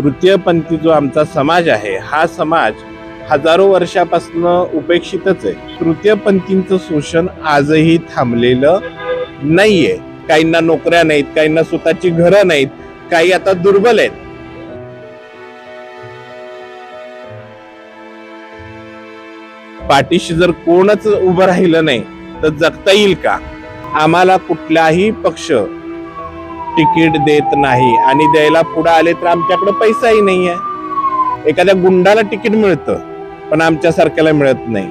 तृतीयपंथी जो आमचा समाज आहे हा समाज हजारो वर्षापासून उपेक्षितच आहे. तृतीयपंथींचं शोषण आजही थांबलेलं नाहीये. काहींना नोकऱ्या नाहीत काहींना स्वतःची घरं नाहीत काही आता दुर्बल आहेत. पाठीशी जर कोणच उभं राहिलं नाही तर जगता येईल का? आम्हाला कुठलाही पक्ष तिकीट देत नाही आणि द्यायला पुढे आले तर आमच्याकडे पैसाही नाही आहे एखाद्या गुंडाला तिकीट मिळतं पण आमच्यासारख्याला मिळत नाही.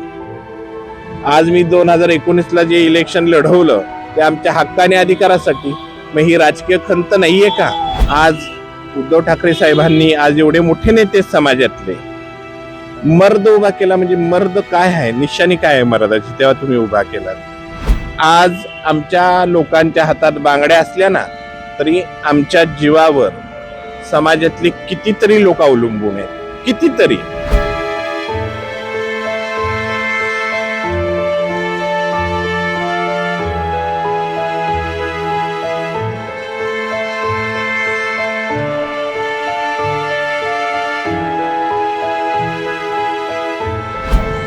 आज मी दोन हजार एकोणीसला जे इलेक्शन लढवलं ते आमच्या हक्काने अधिकारासाठी मग ही राजकीय खंत नाहीये का? आज उद्धव ठाकरे साहेबांनी आज एवढे मोठे नेते समाजातले. मर्द उभा केला म्हणजे मर्द काय आहे? निशाणी काय आहे मर्दाची? तेव्हा तुम्ही उभा केला आज आमच्या लोकांच्या हातात बांगड्या असल्या ना तरी आमच्या जीवावर समाजातले कितीतरी लोक अवलंबून आहेत. कितीतरी.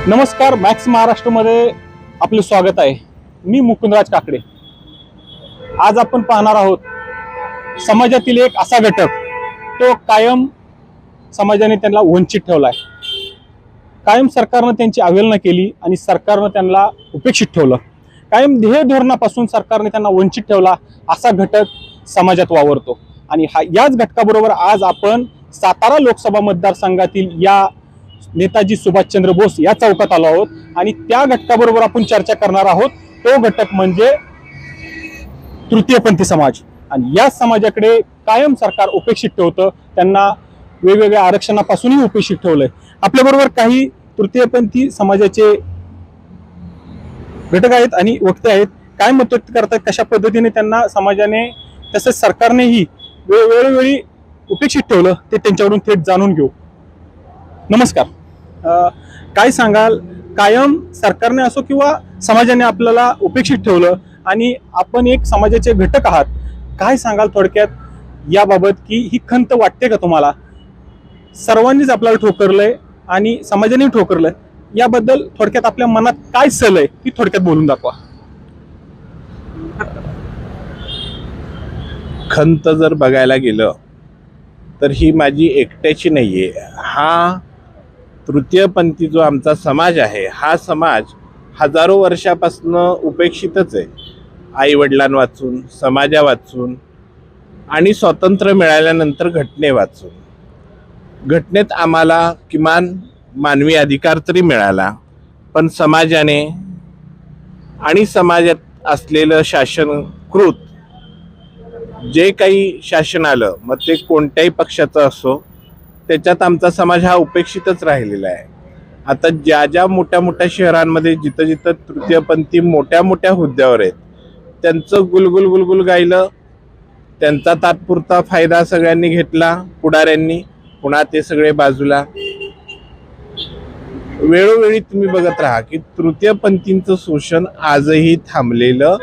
नमस्कार मॅक्स महाराष्ट्रमध्ये आपलं स्वागत आहे. मी मुकुंदराज काकडे. आज आपण पाहणार आहोत समाजातील एक असा घटक तो कायम समाजाने त्यांना वंचित ठेवला आहे कायम सरकारनं त्यांची अवहेलना केली आणि सरकारनं त्यांना उपेक्षित ठेवलं. कायम ध्येय धोरणापासून सरकारने त्यांना वंचित ठेवला असा घटक समाजात वावरतो. आणि हा याच घटकाबरोबर आज आपण सातारा लोकसभा मतदारसंघातील या नेताजी सुभाषचंद्र बोस या चौकात आलो आहोत आणि त्या घटकाबरोबर आपण चर्चा करणार आहोत. तो घटक म्हणजे तृतीयपंथी समाज. आणि या समाजाकडे कायम सरकार उपेक्षित ठेवतं. त्यांना वेगवेगळ्या आरक्षणापासूनही उपेक्षित ठेवलंय. आपल्याबरोबर काही तृतीयपंथी समाजाचे घटक आहेत आणि वक्ते आहेत. काय मत व्यक्त करतात कशा पद्धतीने त्यांना समाजाने तसेच सरकारनेही वे- वेळोवेळी उपेक्षित ठेवलं ते त्यांच्याकडून थेट जाणून घेऊ. नमस्कार. काय सांगाल? कायम सरकारने असो किंवा समाजाने आपल्याला उपेक्षित ठेवलं आणि आपण एक समाजाचे घटक आहात काय सांगाल थोडक्यात याबाबत की ही खंत वाटते का तुम्हाला? सर्वांनीच आपल्याला ठोकरलंय आणि समाजाने ठोकरलंय. याबद्दल थोडक्यात आपल्या मनात काय सल आहे ती थोडक्यात बोलून दाखवा. खंत जर बघायला गेलं तर ही माझी एकट्याची नाहीये. हा तृतीयपंथी जो आमचा समाज आहे हा समाज हजारो वर्षापासून उपेक्षितच आहे. आई वडिलां वाचून समाजा वाचून आणि स्वातंत्र्य मिळाल्यानंतर घटने वाचून. घटनेत आम्हाला किमान मानवी अधिकार तरी मिळाला पण समाजाने आणि समाजात असलेलं शासनकृत जे काही शासन आलं मग ते कोणत्याही पक्षाचं असो त्याच्यात आमचा समाज हा उपेक्षितच राहिलेला आहे. आता ज्या ज्या मोठ्या मोठ्या शहरांमध्ये जिथं जिथं तृतीयपंथी मोठ्या मोठ्या हुद्द्यावर आहेत त्यांचं गुलगुल गुलगुल गायलं. त्यांचा तात्पुरता फायदा सगळ्यांनी घेतला पुढाऱ्यांनी. पुन्हा ते सगळे बाजूला. वेळोवेळी तुम्ही बघत राहा की तृतीयपंथींचं शोषण आजही थांबलेलं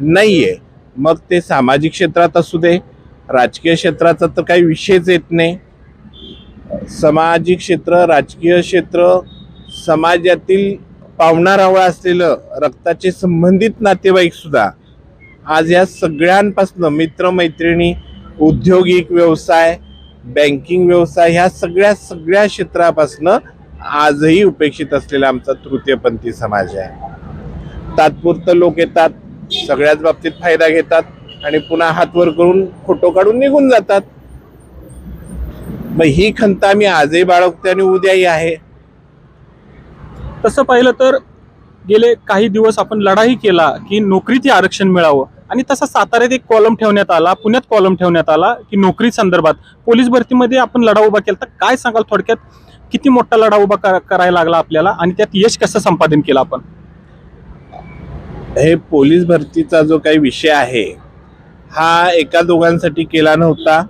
नाहीये. मग ते सामाजिक क्षेत्रात असू दे राजकीय क्षेत्राचा तर काही विषयच येत नाही. सामाजिक क्षेत्र राजकीय क्षेत्र समाजातील पावणारावळ असलेलं रक्ताचे संबंधित नातेवाईक सुद्धा आज या सगळ्यांपासनं मित्रमैत्रिणी औद्योगिक व्यवसाय बँकिंग व्यवसाय ह्या सगळ्या सगळ्या क्षेत्रापासनं आजही उपेक्षित असलेला आमचा तृतीयपंथी समाज आहे. तात्पुरतं लोक येतात सगळ्याच बाबतीत फायदा घेतात आणि पुन्हा हात वर करून फोटो काढून निघून जातात. मग ही खंत आम्ही आजही बाळगतो आणि उद्याही आहे. तसं पाहिलं तर गेले काही दिवस आपण लढाई केला की नोकरीत आरक्षण मिळावं. आणि तसा साताऱ्यात एक कॉलम ठेवण्यात आला पुण्यात कॉलम ठेवण्यात आला की नोकरी संदर्भात. पोलीस भरतीमध्ये आपण लढा उभा केला. तर काय सांगाल थोडक्यात? किती मोठा लढा उभा करायला लागला आपल्याला? आणि त्यात यश कसं संपादन केलं आपण? हे पोलीस भरतीचा जो काही विषय आहे हा एका दोघांसाठी केला नव्हता.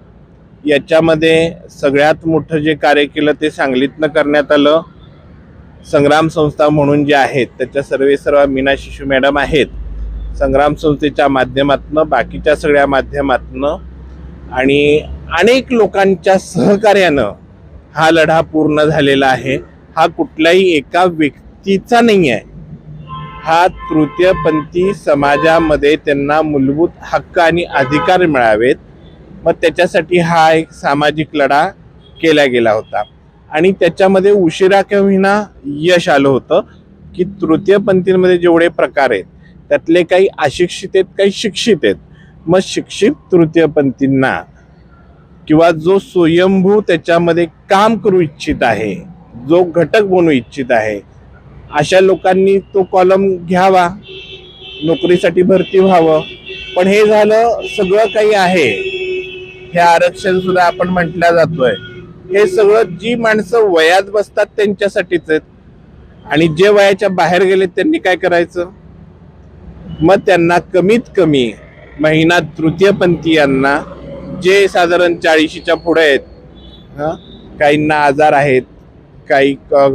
याच्यामध्ये सगळ्यात मोठं जे कार्य केलं ते सांगलीतनं करण्यात आलं. संग्राम संस्था म्हणून जे आहेत त्याच्या सर्वे सर्व मीना शिशू मॅडम आहेत. संग्राम संस्थेच्या माध्यमातनं बाकीच्या सगळ्या माध्यमातनं आणि अनेक लोकांच्या सहकार्यानं हा लढा पूर्ण झालेला आहे. हा कुठल्याही एका व्यक्तीचा नाही आहे. हा तृतीयपंथी समाजामध्ये त्यांना मूलभूत हक्क आणि अधिकार मिळावेत. मग त्याच्यासाठी हा एक सामाजिक लढा केला गेला होता. आणि त्याच्यामध्ये उशिरा किंवा यश आलं होतं की तृतीयपंथींमध्ये जेवढे प्रकार आहेत त्यातले काही अशिक्षित आहेत काही शिक्षित आहेत. मग शिक्षित तृतीयपंथींना किंवा जो स्वयंभू त्याच्यामध्ये काम करू इच्छित आहे जो घटक बनू इच्छित आहे अशा लोकांनी तो कॉलम घ्यावा नोकरीसाठी भरती व्हावं. पण हे झालं सगळं काही आहे. हे आरक्षण सुद्धा आपण म्हटल्या जातोय. हे सगळं जी माणसं वयात बसतात त्यांच्यासाठीच आहेत. आणि जे वयाच्या बाहेर गेले त्यांनी काय करायचं? मग त्यांना कमीत कमी महिना तृतीयपंथीयांना जे साधारण चाळीशीच्या पुढे आहेत काहींना आजार आहेत काही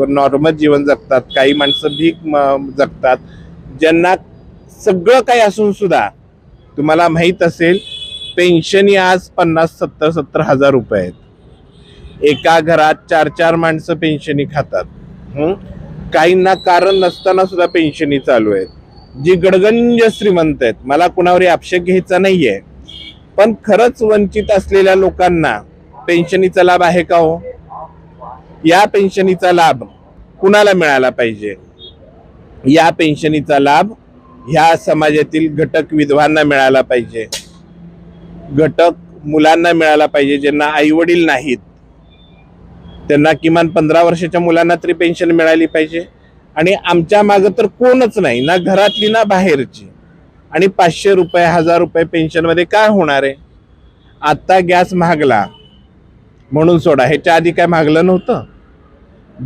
नॉर्मल जीवन जगतात काही माणसं भीक जगतात ज्यांना सगळं काही असून सुद्धा तुम्हाला माहीत असेल पेन्शन ही आज पन्नास सत्तर सत्तर हजार रुपये आहेत. एका घरात चार चार माणसं पेन्शनी खातात. काहींना कारण नसताना सुद्धा पेन्शनी चालू आहेत. जी गडगंज श्रीमंत आहेत. मला कुणावरही आक्षेप घ्यायचा नाहीये. पण खरंच वंचित असलेल्या लोकांना पेन्शनीचा लाभ आहे का हो? या पेन्शनीचा लाभ कुणाला मिळाला पाहिजे? या पेन्शनीचा लाभ ह्या समाजातील घटक विधवांना मिळाला पाहिजे. घटक मुलांना मिळाला पाहिजे ज्यांना आई वडील नाहीत. त्यांना किमान पंधरा वर्षाच्या मुलांना तरी पेन्शन मिळाली पाहिजे. आणि आमच्या मागं तर कोणच नाही ना घरातली ना बाहेरची. आणि पाचशे रुपये हजार रुपये पेन्शनमध्ये काय होणार आहे? आत्ता गॅस महागला. म्हणून सोडा ह्याच्या आधी काय मागलं नव्हतं?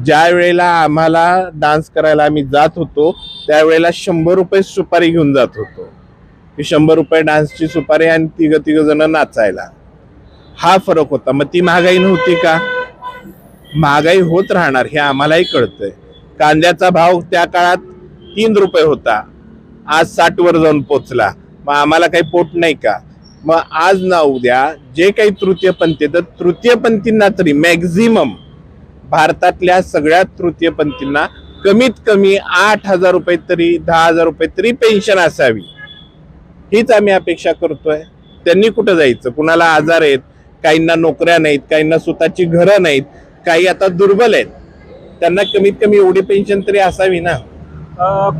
ज्या वेळेला आम्हाला डान्स करायला आम्ही जात होतो त्यावेळेला शंभर रुपये सुपारी घेऊन जात होतो. की शंभर रुपये डान्सची सुपारी आणि तिघं तिघं जण नाचायला. हा फरक होता. मग ती महागाई नव्हती का? महागाई होत राहणार हे आम्हालाही कळतंय. कांद्याचा भाव त्या काळात तीन रुपये होता. आज साठ वर जाऊन पोचला. मग आम्हाला काही पोट नाही का? मग आज ना उद्या जे काही तृतीयपंथी तर तृतीयपंथींना तरी मॅक्झिमम भारतातल्या सगळ्या तृतीयपंथींना कमीत कमी आठ हजार रुपये तरी दहा हजार रुपये तरी पेन्शन असावी. हीच आम्ही अपेक्षा करतोय. त्यांनी कुठं जायचं? कुणाला आजार आहेत? काहींना नोकऱ्या नाहीत काहींना स्वतःची घरं नाहीत. काही आता दुर्बल आहेत. त्यांना कमीत कमी एवढी पेन्शन तरी असावी ना.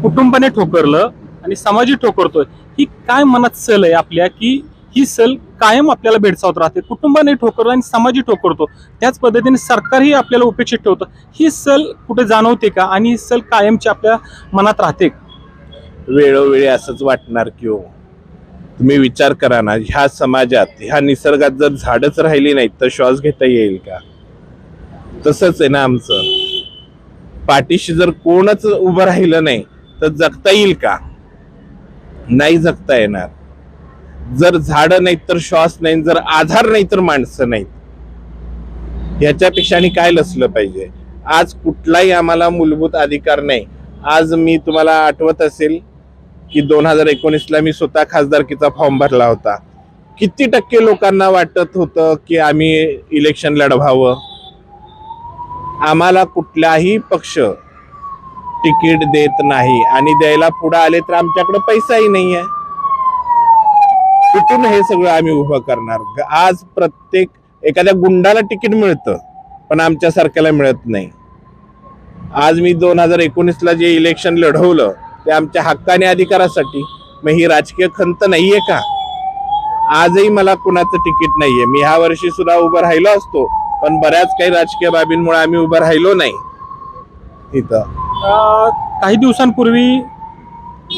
कुटुंबाने ठोकरलं आणि समाजी ठोकरतोय. ही काय मनात सल आहे आपल्या की ही सल कायम आपल्याला भेडसावत राहते. कुटुंबाने ठोकरलं आणि समाजी ठोकरतो. त्याच पद्धतीने सरकारही आपल्याला उपेक्षित ठेवतं. ही सल कुठे जाणवते का? आणि ही सल कायमची आपल्या मनात राहते वेळोवेळी असंच वाटणार की हो. तुम्ही विचार करा ना ह्या समाजात ह्या निसर्गात जर झाडच राहिली नाहीत तर श्वास घेता येईल का? तसंच आहे ना आमचं. पाठीशी जर कोणच उभं राहिलं नाही तर जगता येईल का? नाही जगता येणार. जर झाडं नाहीत तर श्वास नाही जर आधार नाही तर माणसं नाहीत. ह्याच्यापेक्षा आणि काय लसलं पाहिजे? आज कुठलाही आम्हाला मूलभूत अधिकार नाही. आज मी तुम्हाला आठवत असेल की दोन हजार एकोणीसला मी स्वतः खासदारकीचा फॉर्म भरला होता. किती टक्के लोकांना वाटत होतं की आम्ही इलेक्शन लढवावं? आम्हाला कुठलाही पक्ष तिकीट देत नाही. आणि द्यायला पुढे आले तर आमच्याकडे पैसाही नाही आहे. कुठून हे सगळं आम्ही उभं करणार. आज प्रत्येक एखाद्या गुंडाला तिकीट मिळतं पण आमच्यासारख्याला मिळत नाही. आज मी दोन हजार एकोणीसला जे इलेक्शन लढवलं ते आमच्या हक्काने अधिकारासाठी मग ही राजकीय खंत नाहीये का? आजही मला कुणाचं तिकीट नाहीये. मी ह्या वर्षी सुद्धा उभं राहिलो असतो पण बऱ्याच काही राजकीय बाबींमुळे आम्ही उभं राहिलो नाही. इथं. काही दिवसांपूर्वी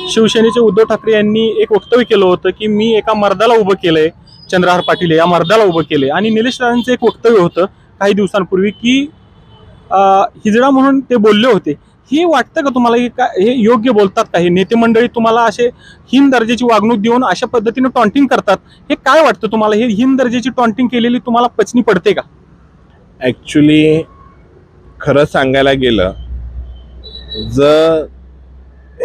शिवसेनेचे उद्धव ठाकरे यांनी एक वक्तव्य केलं होतं की मी एका मर्दाला उभं केलंय चंद्रहार पाटील या मर्दाला उभं केलंय. आणि निलेश राणांचं एक वक्तव्य होतं काही दिवसांपूर्वी की हिजडा म्हणून ते बोलले होते. हे वाटतं का तुम्हाला की का हे योग्य बोलतात का? हे नेते मंडळी तुम्हाला असे हिन दर्जाची वागणूक देऊन अशा पद्धतीने टॉन्टिंग करतात? हे काय वाटतं तुम्हाला? हे हिन दर्जाची टॉन्टिंग केलेली तुम्हाला पचनी पडते का? ॲक्च्युली खरं सांगायला गेलं जर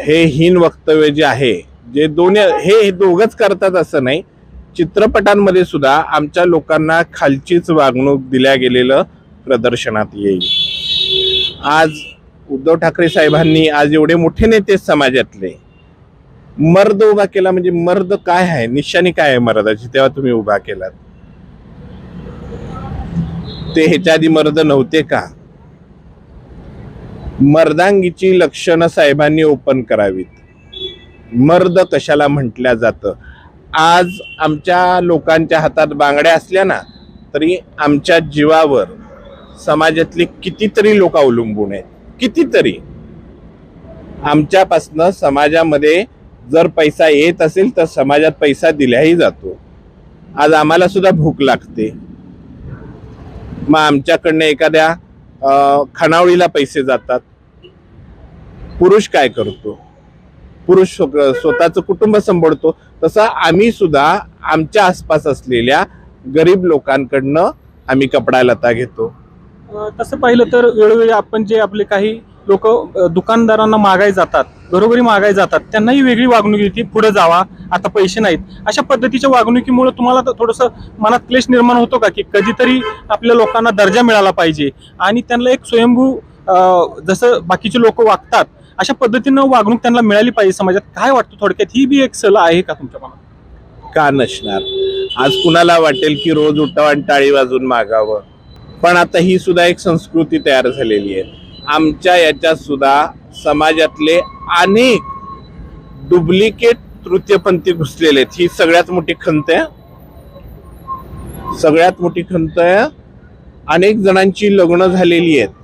हे हीन वक्तव्य जे आहे जे दोन्ही हे दोघंच करतात असं नाही चित्रपटांमध्ये सुद्धा आमच्या लोकांना खालचीच वागणूक दिल्या गेलेलं प्रदर्शनात येईल. आज उद्धव ठाकरे साहेबांनी आज एवढे मोठे नेते समाजातले मर्द उभा केला म्हणजे मर्द काय आहे? निशाणी काय आहे मर्दाची? तेव्हा तुम्ही उभा केलात. होते ह्याच्या आधी मर्द नव्हते का? मर्दांगीची लक्षणं साहेबांनी ओपन करावीत. मर्द कशाला म्हटल्या जातं? आज आमच्या लोकांच्या हातात बांगड्या असल्या ना तरी आमच्या जीवावर समाजातले कितीतरी लोक अवलंबून आहेत. कितीतरी. आमच्यापासनं समाजामध्ये जर पैसा येत असेल तर समाजात पैसा दिलाही जातो. आज आम्हाला सुद्धा भूक लागते. मग आमच्याकडनं एखाद्या खणावळीला खानावळीला पैसे जातात. पुरुष काय करतो? पुरुष स्वतःचं कुटुंब सांभाळतो तसं आम्ही सुद्धा आमच्या आसपास असलेल्या गरीब लोकांकडनं आम्ही कपडा लता घेतो. तसं पाहिलं तर वेळोवेळी आपण जे आपले काही लोक दुकानदारांना मागाय जातात घरोघरी मागाय जातात त्यांनाही वेगळी वागणूक येते पुढे जावा आता पैसे नाहीत. अशा पद्धतीच्या वागणुकीमुळे तुम्हाला तर थोडंसं मनात क्लेश निर्माण होतो का? की कधीतरी आपल्या लोकांना दर्जा मिळाला पाहिजे आणि त्यांना एक स्वयंभू जसं बाकीचे लोक वागतात अशा पद्धतीनं वागणूक त्यांना मिळाली पाहिजे समाजात. काय वाटतं थोडक्यात? ही बी एक सला आहे का तुमच्या मनात? का नसणार? आज कुणाला वाटेल की रोज उठाव आणि टाळी वाजून मागावं? पण आता ही सुद्धा एक संस्कृती तयार झालेली आहे. आमच्या याच्यात सुद्धा समाजातले अनेक डुप्लिकेट तृतीयपंथी घुसलेले आहेत. ही सगळ्यात मोठी खंत आहे. सगळ्यात मोठी खंत आहे. अनेक जणांची लग्न झालेली आहेत.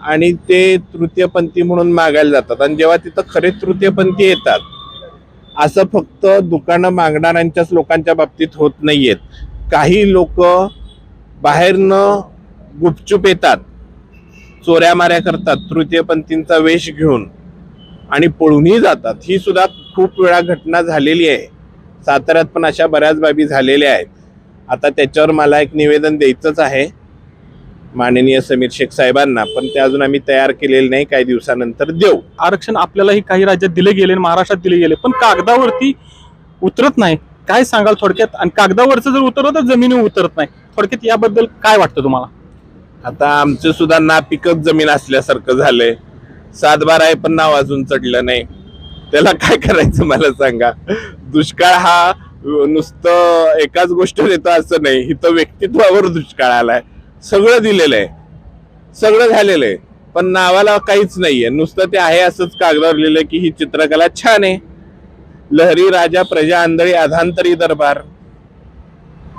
आणि ते तृतीयपंथी म्हणून मागायला जातात. आणि जेव्हा तिथं खरे तृतीयपंथी येतात असं फक्त दुकानं मागणाऱ्यांच्याच लोकांच्या बाबतीत होत नाही आहेत काही लोक बाहेरनं गुपचूप येतात. चोऱ्या माऱ्या करतात तृतीयपंथींचा वेश घेऊन आणि पळूनही जातात. ही सुद्धा खूप वेळा घटना झालेली आहे. साताऱ्यात पण अशा बऱ्याच बाबी झालेल्या आहेत. आता त्याच्यावर मला एक निवेदन द्यायचंच आहे. माननीय समीर शेख साहेबांना पण ते अजून आम्ही तयार केलेले नाही. काही दिवसानंतर देऊ. आरक्षण आपल्यालाही काही राज्यात दिले गेले आणि महाराष्ट्रात दिले गेले पण कागदावरती उतरत नाही. काय सांगाल थोडक्यात? आणि कागदावरचं जर उतरलं तर जमिनीवर उतरत नाही. थोडक्यात याबद्दल काय वाटतं तुम्हाला? आता आमचं सुद्धा नापिकच जमीन असल्यासारखं झालंय. सातबारा आहे पण नाव अजून चढलं नाही. त्याला काय करायचं मला सांगा. दुष्काळ हा नुसतं एकाच गोष्ट देतो असं नाही. इथं व्यक्तित्वावर दुष्काळ आलाय. सगळं दिलेलं आहे. सगळं झालेलं आहे. पण नावाला काहीच नाहीये. नुसतं ते आहे असंच कागदावर लिहिलं की ही चित्रकला छान आहे. लहरी राजा प्रजा आंधळी अधांतरी दरबार.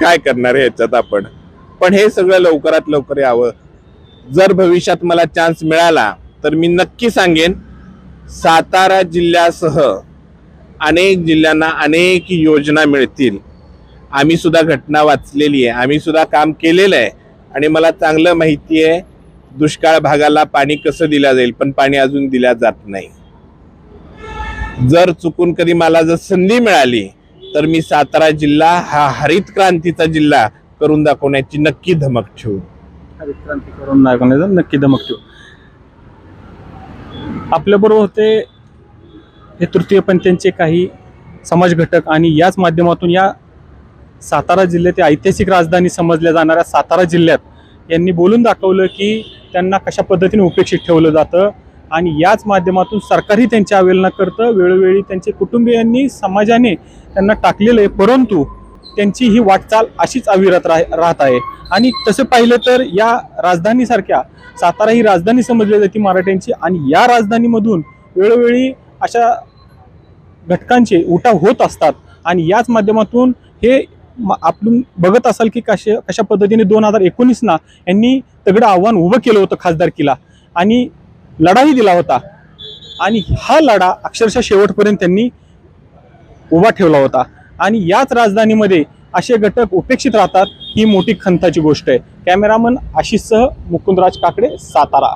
काय करणार याच्यात आपण? पण हे सगळं लवकरात लवकर यावं. जर भविष्यात मला चान्स मिळाला तर मी नक्की सांगेन सातारा जिल्ह्यासह अनेक जिल्ह्यांना अनेक योजना मिळतील. आम्ही सुद्धा घटना वाचलेली आहे. आम्ही सुद्धा काम केलेलं आहे. आणि मला चांगलं माहिती आहे दुष्काळ भागाला पाणी कसं दिलं जाईल पण पाणी अजून दिल्या जात नाही. जर चुकून कधी मला जर संधी मिळाली तर मी सातारा जिल्हा हा हरित क्रांतीचा जिल्हा करून दाखवण्याची नक्की धमक ठेवू. हरित क्रांती करून दाखवण्याचा नक्की धमक ठेवू. आपल्याबरोबर होते हे तृतीय पंथ्यांचे काही समाज घटक आणि याच माध्यमातून या सातारा जिल्ह्यात ऐतिहासिक राजधानी समजल्या जाणाऱ्या सातारा जिल्ह्यात यांनी बोलून दाखवलं की त्यांना कशा पद्धतीने उपेक्षित ठेवलं जातं आणि याच माध्यमातून सरकारही त्यांची अवेलना करतं. वेळोवेळी त्यांचे कुटुंबियांनी समाजाने त्यांना टाकलेलं आहे. परंतु त्यांची ही वाटचाल अशीच अविरत राह राहत आहे. आणि तसं पाहिलं तर या राजधानीसारख्या सातारा ही राजधानी समजली जाते मराठ्यांची आणि या राजधानीमधून वेळोवेळी अशा घटकांचे उठाव होत असतात. आणि याच माध्यमातून हे आपण बघत असाल की कशा कशा पद्धतीने दोन हजार एकोणीसना यांनी तगडं आव्हान उभं केलं होतं खासदारकीला आणि लढाही दिला होता. आणि हा लढा अक्षरशः शेवटपर्यंत त्यांनी उभा ठेवला होता. आणि याच राजधानीमध्ये असे घटक उपेक्षित राहतात ही मोठी खंताची गोष्ट आहे. कॅमेरामन आशिषसह मुकुंदराज काकडे सातारा.